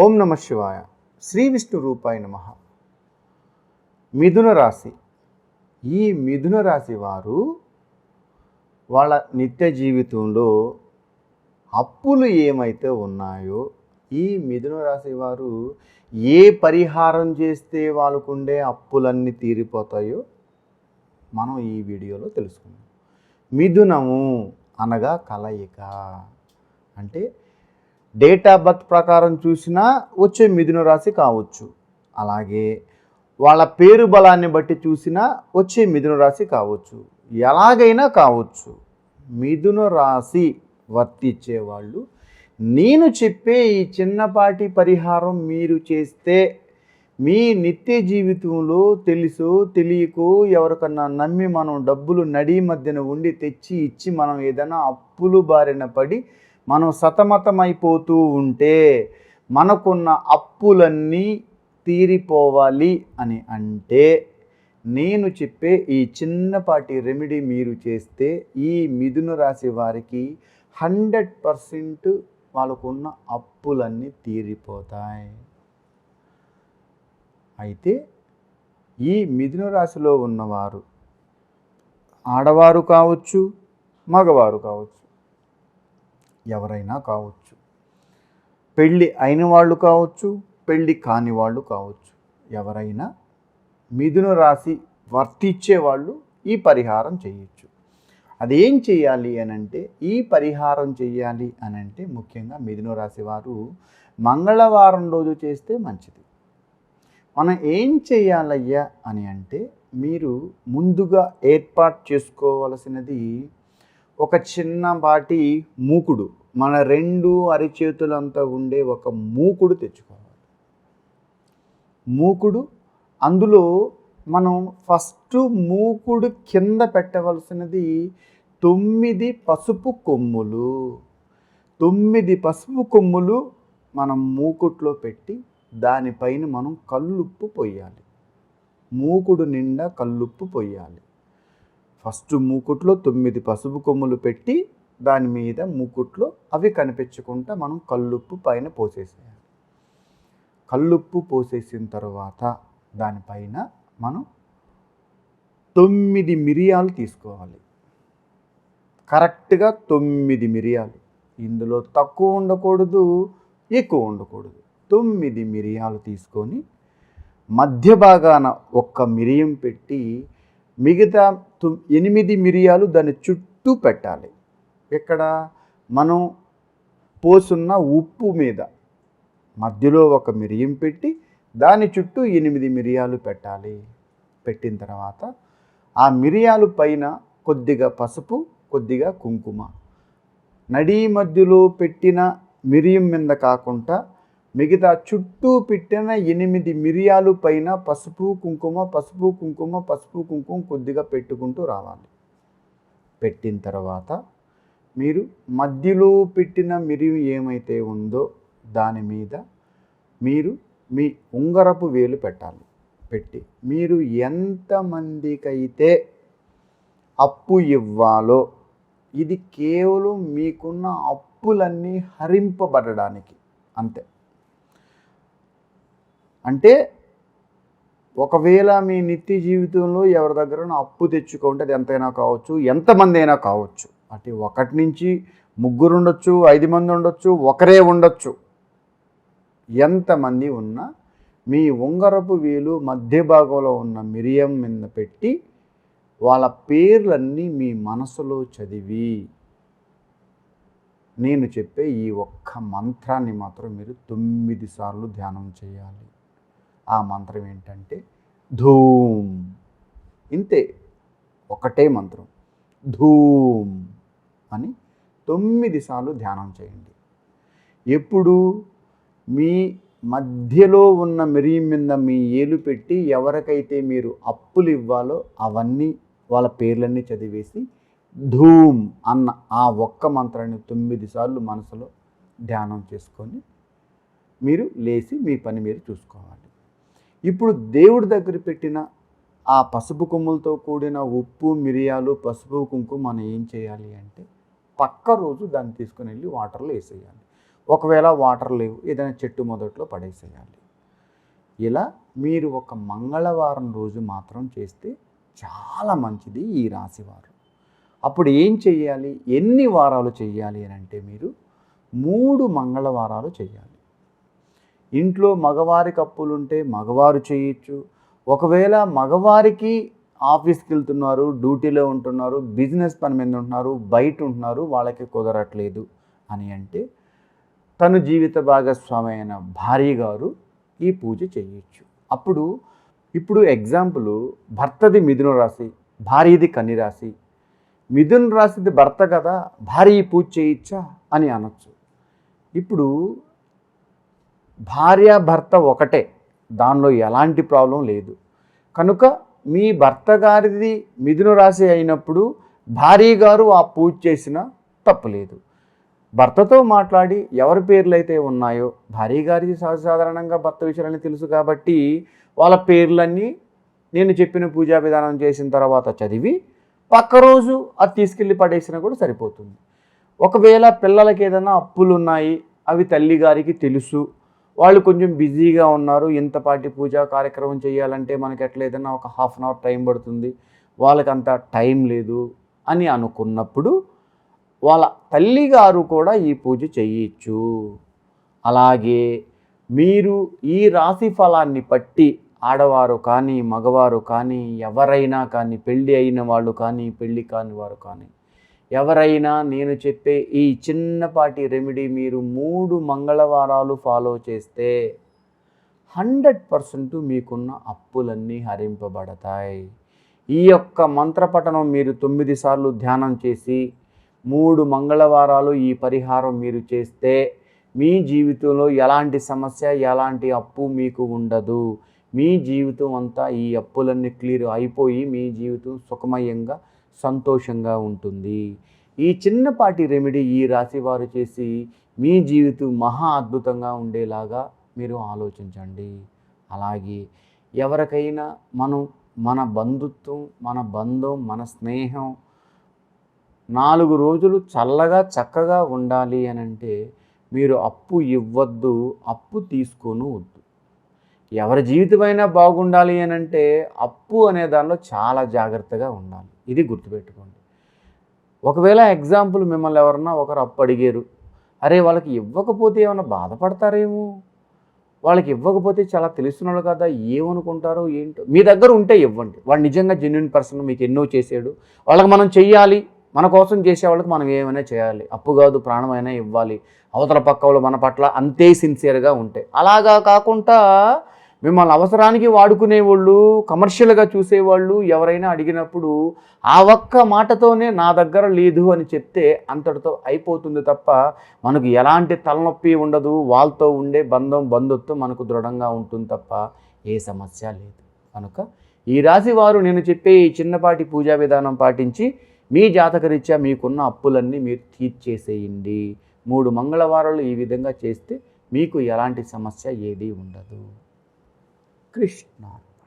ఓం నమ శివాయ. శ్రీ విష్ణు రూపాయ నమ. మిథున రాశి. ఈ మిథున రాశి వారు వాళ్ళ నిత్య జీవితంలో అప్పులు ఏమైతే ఉన్నాయో ఈ మిథున రాశి వారు ఏ పరిహారం చేస్తే వాళ్ళకుండే అప్పులన్నీ తీరిపోతాయో మనం ఈ వీడియోలో తెలుసుకుందాం. మిథునము అనగా కలయిక. అంటే డేట్ ఆఫ్ బర్త్ ప్రకారం చూసినా వచ్చే మిథున రాశి కావచ్చు. అలాగే వాళ్ళ పేరు బలాన్ని బట్టి చూసినా వచ్చే మిథున రాశి కావచ్చు. ఎలాగైనా కావచ్చు. మిథున రాశి వర్తించే వాళ్ళు నేను చెప్పే ఈ చిన్నపాటి పరిహారం మీరు చేస్తే మీ నిత్య జీవితంలో తెలుసో తెలియకో ఎవరికన్నా నమ్మి మనం డబ్బులు నడి మధ్యన ఉండి తెచ్చి ఇచ్చి మనం ఏదైనా అప్పులు బారిన పడి మనం సతమతమైపోతూ ఉంటే మనకున్న అప్పులన్నీ తీరిపోవాలి అని అంటే నేను చెప్పే ఈ చిన్నపాటి రెమెడీ మీరు చేస్తే ఈ మిథున రాశి వారికి హండ్రెడ్ పర్సెంట్ వాళ్ళకున్న అప్పులన్నీ తీరిపోతాయి. అయితే ఈ మిథున రాశిలో ఉన్నవారు ఆడవారు కావచ్చు మగవారు కావచ్చు ఎవరైనా కావచ్చు. పెళ్ళి అయిన వాళ్ళు కావచ్చు పెళ్ళి కాని వాళ్ళు కావచ్చు. ఎవరైనా మిథున రాశి వర్తించే వాళ్ళు ఈ పరిహారం చేయొచ్చు. అదేం చేయాలి అని అంటే ఈ పరిహారం చేయాలి అని అంటే ముఖ్యంగా మిథున రాశి వారు మంగళవారం రోజు చేస్తే మంచిది. మనం ఏం చేయాలయ్యా అని అంటే మీరు ముందుగా ఏర్పాటు చేసుకోవలసినది ఒక చిన్నపాటి మూకుడు. మన రెండు అరిచేతులంతా ఉండే ఒక మూకుడు తెచ్చుకోవాలి. మూకుడు అందులో మనం ఫస్ట్ మూకుడు కింద పెట్టవలసినది తొమ్మిది పసుపు కొమ్ములు. తొమ్మిది పసుపు కొమ్ములు మనం మూకుట్లో పెట్టి దానిపైన మనం కల్లుప్పు పొయ్యాలి. మూకుడు నిండా కల్లుప్పు పొయ్యాలి. ఫస్ట్ మూకుట్లో తొమ్మిది పసుపు కొమ్ములు పెట్టి దాని మీద మూకుట్లో అవి కనిపించకుండా మనం కల్లుప్పు పైన పోసేసేయాలి. కల్లుప్పు పోసేసిన తర్వాత దానిపైన మనం తొమ్మిది మిరియాలు తీసుకోవాలి. కరెక్ట్గా తొమ్మిది మిరియాలు. ఇందులో తక్కువ ఉండకూడదు ఎక్కువ ఉండకూడదు. తొమ్మిది మిరియాలు తీసుకొని మధ్య భాగాన ఒక్క మిరియం పెట్టి మిగతా ఎనిమిది మిరియాలు దాని చుట్టూ పెట్టాలి. ఇక్కడ మనం పోసున్న ఉప్పు మీద. మధ్యలో ఒక మిరియం పెట్టి దాని చుట్టూ ఎనిమిది మిరియాలు పెట్టాలి. పెట్టిన తర్వాత ఆ మిరియాలు పైన కొద్దిగా పసుపు కొద్దిగా కుంకుమ. నడీ మధ్యలో పెట్టిన మిరియం మీద కాకుండా మిగతా చుట్టూ పెట్టిన ఎనిమిది మిరియాలు పైన పసుపు కుంకుమ పసుపు కుంకుమ పసుపు కుంకుమ కొద్దిగా పెట్టుకుంటూ రావాలి. పెట్టిన తర్వాత మీరు మధ్యలో పెట్టిన మిరియం ఏమైతే ఉందో దాని మీద మీరు మీ ఉంగరపు వేలు పెట్టాలి. పెట్టి మీరు ఎంతమందికైతే అప్పు ఇవ్వాలో ఇది కేవలం మీకున్న అప్పులన్నీ హరింపబడడానికి అంతే. అంటే ఒకవేళ మీ నిత్య జీవితంలో ఎవరి దగ్గర అప్పు తెచ్చుకుంటే అది ఎంతైనా కావచ్చు ఎంతమంది అయినా కావచ్చు. అంటే ఒకటి నుంచి ముగ్గురు ఉండొచ్చు ఐదు మంది ఉండొచ్చు ఒకరే ఉండొచ్చు. ఎంతమంది ఉన్నా మీ ఉంగరపు వేలు మధ్య భాగంలో ఉన్న మిరియం మీద పెట్టి వాళ్ళ పేర్లన్నీ మీ మనసులో చదివి నేను చెప్పే ఈ ఒక్క మంత్రాన్ని మాత్రం మీరు తొమ్మిది సార్లు ధ్యానం చేయాలి. ఆ మంత్రం ఏంటంటే ధూమ్. ఇంతే. ఒకటే మంత్రం. ధూమ్ అని తొమ్మిది సార్లు ధ్యానం చేయండి. ఎప్పుడు? మీ మధ్యలో ఉన్న మిరియం మీద మీ ఏలు పెట్టి ఎవరికైతే మీరు అప్పులు ఇవ్వాలో అవన్నీ వాళ్ళ పేర్లన్నీ చదివేసి ధూమ్ అన్న ఆ ఒక్క మంత్రాన్ని తొమ్మిది సార్లు మనసులో ధ్యానం చేసుకొని మీరు లేచి మీ పని మీరు చూసుకోవాలి. ఇప్పుడు దేవుడి దగ్గర పెట్టిన ఆ పసుపు కొమ్ములతో కూడిన ఉప్పు మిరియాలు పసుపు కుంకుమ మనం ఏం చేయాలి అంటే పక్క రోజు దాన్ని తీసుకుని వెళ్ళి వాటర్లో వేసేయాలి. ఒకవేళ వాటర్ లేవు ఏదైనా చెట్టు మొదట్లో పడేసేయాలి. ఇలా మీరు ఒక మంగళవారం రోజు మాత్రం చేస్తే చాలా మంచిది ఈ రాశివారు అప్పుడు ఏం చెయ్యాలి ఎన్ని వారాలు చెయ్యాలి అని అంటే మీరు మూడు మంగళవారాలు చేయాలి. ఇంట్లో మగవారికి అప్పులుంటే మగవారు చేయొచ్చు. ఒకవేళ మగవారికి ఆఫీస్కి వెళ్తున్నారు డ్యూటీలో ఉంటున్నారు బిజినెస్ పని మీద ఉంటున్నారు బయట ఉంటున్నారు వాళ్ళకి కుదరట్లేదు అని అంటే తను జీవిత భాగస్వామి అయిన భార్య గారు ఈ పూజ చేయొచ్చు. అప్పుడు ఇప్పుడు ఎగ్జాంపుల్ భర్తది మిథున రాశి భార్యది కన్ని రాశి. మిథున రాశిది భర్త కదా భార్య పూజ చేయొచ్చా అని అనొచ్చు. ఇప్పుడు భార్య భర్త ఒకటే. దానిలో ఎలాంటి ప్రాబ్లం లేదు. కనుక మీ భర్త గారిది మిథున రాశి అయినప్పుడు భార్య గారు ఆ పూజ చేసిన తప్పులేదు భర్తతో మాట్లాడి ఎవరి పేర్లు అయితే ఉన్నాయో భార్య గారికి సహసాధారణంగా భర్త విషయాలని తెలుసు కాబట్టి వాళ్ళ పేర్లన్నీ నేను చెప్పిన పూజా విధానం చేసిన తర్వాత చదివి పక్క రోజు అది తీసుకెళ్ళి పడేసినా కూడా సరిపోతుంది. ఒకవేళ పిల్లలకి ఏదైనా అప్పులు ఉన్నాయి అవి తల్లి గారికి తెలుసు వాళ్ళు కొంచెం బిజీగా ఉన్నారు. ఇంతపాటి పూజా కార్యక్రమం చేయాలంటే మనకి ఎట్లా ఏదైనా ఒక హాఫ్ అన్ అవర్ టైం పడుతుంది. వాళ్ళకి అంత టైం లేదు అని అనుకున్నప్పుడు వాళ్ళ తల్లిగారు కూడా ఈ పూజ చేయొచ్చు. అలాగే మీరు ఈ రాశి ఫలాన్ని పట్టి ఆడవారు కానీ మగవారు కానీ ఎవరైనా కానీ పెళ్ళి అయిన వాళ్ళు కానీ పెళ్ళి కాని వారు కానీ ఎవరైనా నేను చెప్పే ఈ చిన్నపాటి రెమెడీ మీరు మూడు మంగళవారాలు ఫాలో చేస్తే హండ్రెడ్ పర్సెంట్ మీకున్న అప్పులన్నీ హరింపబడతాయి. ఈ యొక్క మంత్రపఠనం మీరు తొమ్మిది సార్లు ధ్యానం చేసి మూడు మంగళవారాలు ఈ పరిహారం మీరు చేస్తే మీ జీవితంలో ఎలాంటి సమస్య ఎలాంటి అప్పు మీకు ఉండదు. మీ జీవితం అంతా ఈ అప్పులన్నీ క్లియర్ అయిపోయి మీ జీవితం సుఖమయంగా సంతోషంగా ఉంటుంది. ఈ చిన్నపాటి రెమెడీ ఈ రాశి వారు చేసి మీ జీవితం మహా అద్భుతంగా ఉండేలాగా మీరు ఆలోచించండి. అలాగే ఎవరికైనా మనం మన బంధుత్వం మన బంధం మన స్నేహం నాలుగు రోజులు చల్లగా చక్కగా ఉండాలి అని అంటే మీరు అప్పు ఇవ్వద్దు అప్పు తీసుకొని వద్దు. ఎవరి జీవితమైనా బాగుండాలి అని అంటే అప్పు అనే దానిలో చాలా జాగ్రత్తగా ఉండాలి. ఇది గుర్తుపెట్టుకోండి. ఒకవేళ ఎగ్జాంపుల్ మిమ్మల్ని ఎవరన్నా ఒకరు అప్పు అడిగారు అరే వాళ్ళకి ఇవ్వకపోతే ఏమైనా బాధపడతారేమో? వాళ్ళకి ఇవ్వకపోతే చాలా తెలుస్తున్నాడు కదా ఏమనుకుంటారో ఏంటో? మీ దగ్గర ఉంటే ఇవ్వండి. వాడు నిజంగా జెన్యున్ పర్సన్ మీకు ఎన్నో చేసాడు వాళ్ళకి మనం చెయ్యాలి. మన కోసం చేసే వాళ్ళకి మనం ఏమైనా చేయాలి. అప్పు కాదు ప్రాణమైనా ఇవ్వాలి. అవతల పక్క వాళ్ళు మన పట్ల అంతే సిన్సియర్గా ఉంటే. అలాగా కాకుండా మిమ్మల్ని అవసరానికి వాడుకునే వాళ్ళు కమర్షియల్గా చూసేవాళ్ళు ఎవరైనా అడిగినప్పుడు ఆ ఒక్క మాటతోనే నా దగ్గర లేదు అని చెప్తే అంతటితో అయిపోతుంది తప్ప మనకు ఎలాంటి తలనొప్పి ఉండదు వాళ్ళతో ఉండే బంధం బంధుత్వం మనకు దృఢంగా ఉంటుంది తప్ప ఏ సమస్య లేదు. కనుక ఈ రాశి వారు నేను చెప్పే ఈ చిన్నపాటి పూజా విధానం పాటించి మీ జాతకరీత్యా మీకున్న అప్పులన్నీ మీరు తీర్చేసేయండి. మూడు మంగళవారాలు ఈ విధంగా చేస్తే మీకు ఎలాంటి సమస్య ఏదీ ఉండదు. कृष्ण।